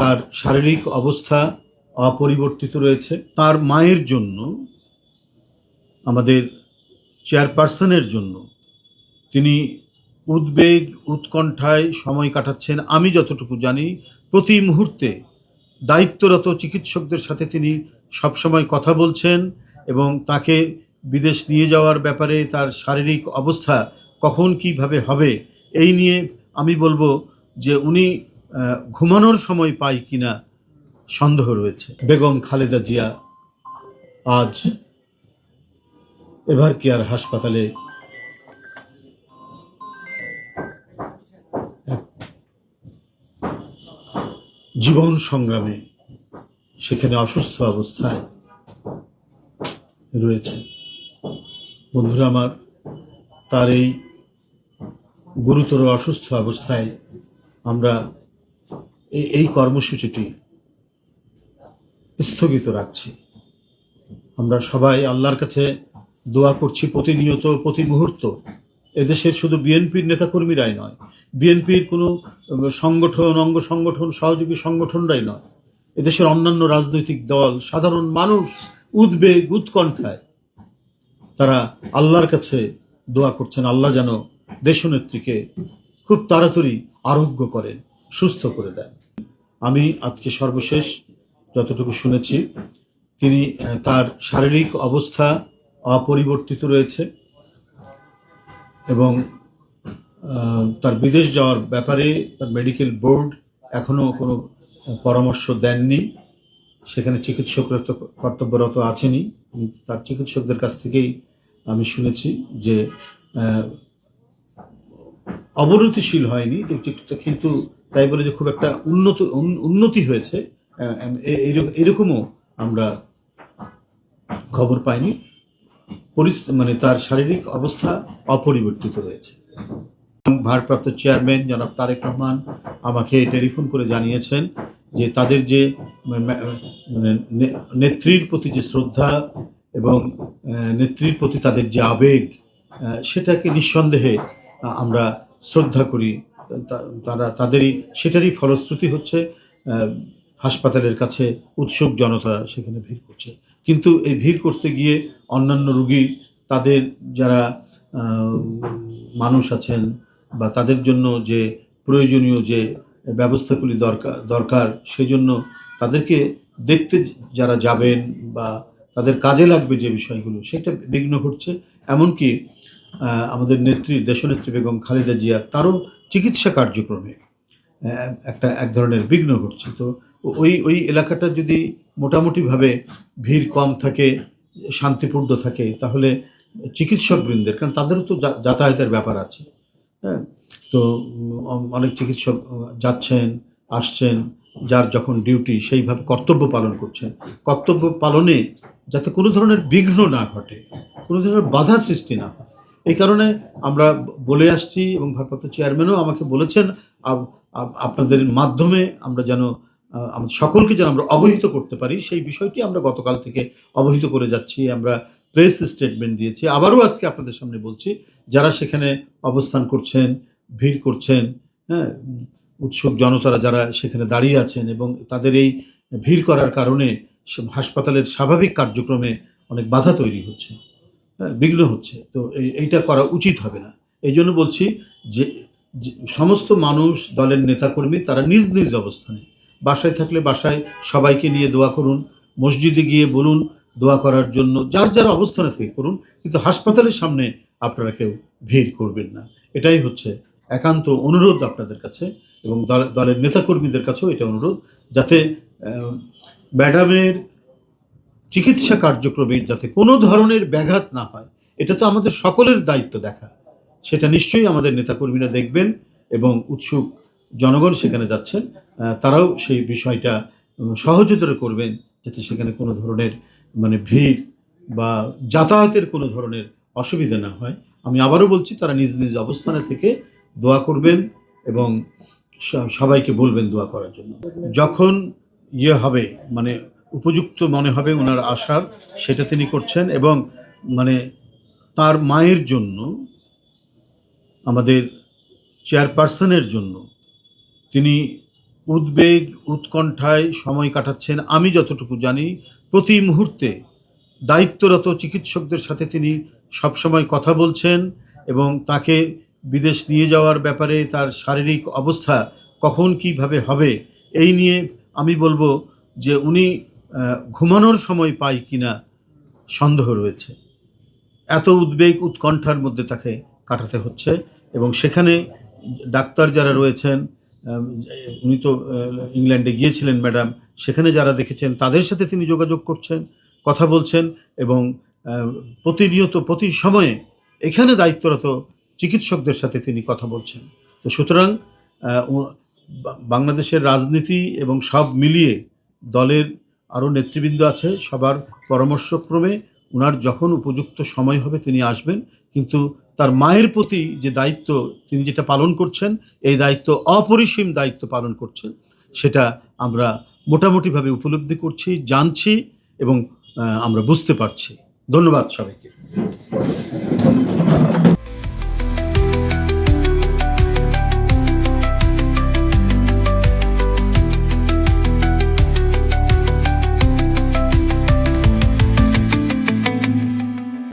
তার শারীরিক অবস্থা অপরিবর্তিত রয়েছে। তার মায়ের জন্য, আমাদের চেয়ারপারসনের জন্য, তিনি উদ্বেগ, উৎকণ্ঠায় সময় কাটাচ্ছেন। আমি যতটুকু জানি, প্রতি মুহূর্তে দায়িত্বরত চিকিৎসকদের সাথে তিনি সবসময় কথা বলছেন এবং তাকে বিদেশ নিয়ে যাওয়ার ব্যাপারে তার শারীরিক অবস্থা কখন কীভাবে হবে, এই নিয়ে আমি বলব যে উনি ঘুমানোর সময় পাই কিনা সন্দেহ রয়েছে। বেগম খালেদা জিয়া আজ এভার কেয়ার হাসপাতালে জীবন সংগ্রামে সেখানে অসুস্থ অবস্থায় রয়েছে। বন্ধুরা আমার, তার এই গুরুতর অসুস্থ অবস্থায় আমরা এই- কর্মসূচিটি স্থগিত রাখছি। আমরা সবাই আল্লাহর কাছে দোয়া করছি প্রতিনিয়ত প্রতি মুহূর্ত এদেশের শুধু বিএনপির নেতাকর্মীরাই নয়, বিএনপির কোনো সংগঠন, অঙ্গ সংগঠন, সহযোগী সংগঠনরাই নয়। এদেশের অন্যান্য রাজনৈতিক দল, সাধারণ মানুষ, উদ্বেগ, উৎকণ্ঠায় তারা আল্লাহর কাছে দোয়া করছেন, আল্লাহ যেন দেশনেত্রীকে খুব তাড়াতাড়ি আরোগ্য করেন। সুস্থ করে দেন। আমি আজকে সর্বশেষ যতটুকু শুনেছি, তিনি তার শারীরিক অবস্থা অপরিবর্তিত রয়েছে এবং তার বিদেশ যাওয়ার ব্যাপারে তার মেডিকেল বোর্ড এখনও কোনো পরামর্শ দেননি। সেখানে চিকিৎসকরা তো কর্তব্যরত আছেনই। তার চিকিৎসকদের কাছ থেকেই আমি শুনেছি যে অবনতিশীল হয়নি কিন্তু তাই বলে যে খুব একটা উন্নত উন্নতি হয়েছে। এরকমও আমরা খবর পাইনি। মানে তার শারীরিক অবস্থা অপরিবর্তিত রয়েছে ভারপ্রাপ্ত চেয়ারম্যান জনাব তারেক রহমান আমাকে টেলিফোন করে জানিয়েছেন যে তাদের যে মানে নেত্রীর প্রতি যে শ্রদ্ধা এবং নেত্রীর প্রতি তাদের যে আবেগ সেটাকে নিঃসন্দেহে আমরা শ্রদ্ধা করি তারা, তাদেরই, সেটারই ফলশ্রুতি হচ্ছে হাসপাতালের কাছে উৎসুক জনতা সেখানে ভিড় করছে। কিন্তু এই ভিড় করতে গিয়ে অন্যান্য রুগী, তাদের যারা মানুষ আছেন বা তাদের জন্য যে প্রয়োজনীয় যে ব্যবস্থাগুলি দরকার দরকার, সেজন্য তাদেরকে দেখতে যারা যাবেন বা তাদের কাজে লাগবে যে বিষয়গুলো, সেটা বিঘ্ন ঘটছে। এমনকি আমাদের নেত্রী, দেশনেত্রী বেগম খালেদা জিয়া, তারও চিকিৎসা কার্যক্রমে একটা এক ধরনের বিঘ্ন ঘটছে। তো ওই ওই এলাকাটা যদি মোটামুটিভাবে ভিড় কম থাকে, শান্তিপূর্ণ থাকে, তাহলে চিকিৎসকবৃন্দের, কারণ তাদেরও তো যাতায়াতের ব্যাপার আছে হ্যাঁ? তো অনেক চিকিৎসক যাচ্ছেন, আসছেন, যার যখন ডিউটি সেইভাবে কর্তব্য পালন করছেন। কর্তব্য পালনে যাতে কোনো ধরনের বিঘ্ন না ঘটে, কোনো ধরনের বাধা সৃষ্টি না হয় এই কারণে আমরা বলে আসছি এবং ভারপ্রাপ্ত চেয়ারম্যানও আমাকে বলেছেন আপ- আপ- আপনাদের মাধ্যমে আমরা যেন আমাদের সকলকে যেন আমরা অবহিত করতে পারি, সেই বিষয়টি আমরা গতকাল থেকে অবহিত করে যাচ্ছি, আমরা প্রেস স্টেটমেন্ট দিয়েছি। আবারও আজকে আপনাদের সামনে বলছি, যারা সেখানে অবস্থান করছেন, ভিড় করছেন হ্যাঁ উৎসুক জনতারা যারা সেখানে দাঁড়িয়ে আছেন এবং তাদের এই ভিড় করার কারণে হাসপাতালের স্বাভাবিক কার্যক্রমে অনেক বাধা তৈরি হচ্ছে। বিঘ্ন হচ্ছে। তো এই- এইটা করা উচিত হবে না। এই জন্য বলছি যে সমস্ত মানুষ, দলের নেতাকর্মী, তারা নিজ নিজ অবস্থানে বাসায় থাকলে বাসায় সবাইকে নিয়ে দোয়া করুন, মসজিদে গিয়ে বলুন, দোয়া করার জন্য যার যার অবস্থানে থেকে করুন, কিন্তু হাসপাতালের সামনে আপনারা কেউ ভিড় করবেন না। এটাই হচ্ছে একান্ত অনুরোধ আপনাদের কাছে এবং দল- দলের নেতাকর্মীদের কাছেও এটা অনুরোধ, যাতে ম্যাডামের চিকিৎসা কার্যক্রমে যাতে কোনো ধরনের ব্যাঘাত না হয়, এটা তো আমাদের সকলের দায়িত্ব দেখা। সেটা নিশ্চয়ই আমাদের নেতাকর্মীরা দেখবেন এবং উৎসুক জনগণ সেখানে যাচ্ছেন। তারাও সেই বিষয়টা সহযোগিতা করবেন যাতে সেখানে কোনো ধরনের মানে ভিড় বা যাতায়াতের কোনো ধরনের অসুবিধা না হয়। আমি আবারও বলছি, তারা নিজ নিজ অবস্থানে থেকে দোয়া করবেন এবং সবাইকে বলবেন দোয়া করার জন্য। যখন ইয়ে হবে মানে উপযুক্ত মনে হবে ওনার আশার, সেটা তিনি করছেন এবং মানে তার মায়ের জন্য, আমাদের চেয়ারপারসনের জন্য তিনি উদ্বেগ, উৎকণ্ঠায় সময় কাটাচ্ছেন। আমি যতটুকু জানি, প্রতি মুহূর্তে দায়িত্বরত চিকিৎসকদের সাথে তিনি সবসময় কথা বলছেন এবং তাকে বিদেশ নিয়ে যাওয়ার ব্যাপারে তার শারীরিক অবস্থা কখন কীভাবে হবে, এই নিয়ে আমি বলব যে উনি ঘুমানোর সময় পাই কিনা সন্দেহ রয়েছে। এত উদ্বেগ উৎকণ্ঠার মধ্যে তাকে কাটাতে হচ্ছে এবং সেখানে ডাক্তার যারা রয়েছেন উনি তো ইংল্যান্ডে গিয়েছিলেন ম্যাডাম, সেখানে যারা দেখেছেন তাদের সাথে তিনি যোগাযোগ করছেন, কথা বলছেন এবং প্রতিনিয়ত, প্রতি সময়ে এখানে দায়িত্বরত চিকিৎসকদের সাথে তিনি কথা বলছেন। তো সুতরাং বাংলাদেশের রাজনীতি এবং সব মিলিয়ে দলের আরও নেতৃবৃন্দ আছে, সবার পরামর্শক্রমে ওনার যখন উপযুক্ত সময় হবে তিনি আসবেন, কিন্তু তার মায়ের প্রতি যে দায়িত্ব তিনি যেটা পালন করছেন, এই দায়িত্ব অপরিসীম দায়িত্ব পালন করছেন, সেটা আমরা মোটামুটিভাবে উপলব্ধি করছি, জানছি এবং আমরা বুঝতে পারছি। ধন্যবাদ সবাইকে।